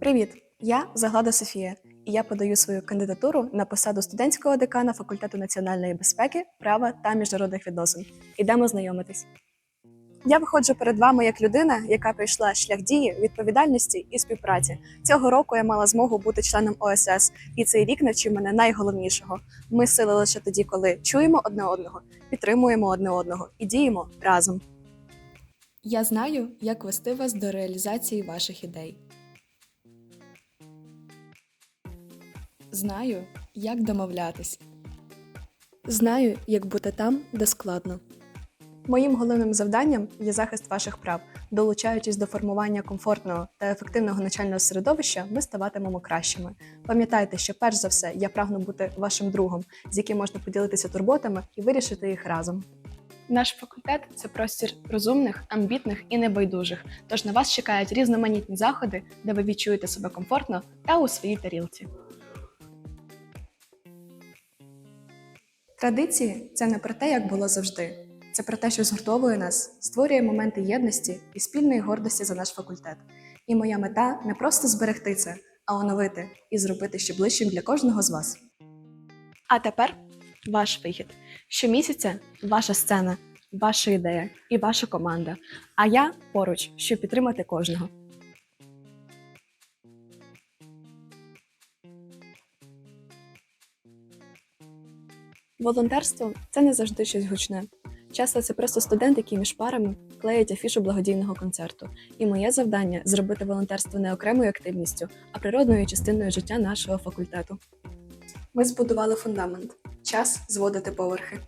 Привіт! Я Заглада Софія, і я подаю свою кандидатуру на посаду студентського декана факультету національної безпеки, права та міжнародних відносин. Ідемо знайомитись. Я виходжу перед вами як людина, яка пройшла шлях дії, відповідальності і співпраці. Цього року я мала змогу бути членом ОСС, і цей рік навчив мене найголовнішого: ми сили лише тоді, коли чуємо одне одного, підтримуємо одне одного і діємо разом. Я знаю, як вести вас до реалізації ваших ідей. Знаю, як домовлятись. Знаю, як бути там, де складно. Моїм головним завданням є захист ваших прав. Долучаючись до формування комфортного та ефективного начального середовища, ми ставатимемо кращими. Пам'ятайте, що перш за все я прагну бути вашим другом, з яким можна поділитися турботами і вирішити їх разом. Наш факультет це простір розумних, амбітних і небайдужих. Тож на вас чекають різноманітні заходи, де ви відчуєте себе комфортно та у своїй тарілці. Традиції це не про те, як було завжди. Це про те, що згуртовує нас, створює моменти єдності і спільної гордості за наш факультет. І моя мета не просто зберегти це, а оновити і зробити ще ближчим для кожного з вас. А тепер ваш вихід. Щомісяця ваша сцена, ваша ідея і ваша команда. А я поруч, щоб підтримати кожного. Волонтерство це не завжди щось гучне. Часто це просто студент, який між парами клеїть афішу благодійного концерту. І моє завдання зробити волонтерство не окремою активністю, а природною частиною життя нашого факультету. Ми збудували фундамент. Час зводити поверхи.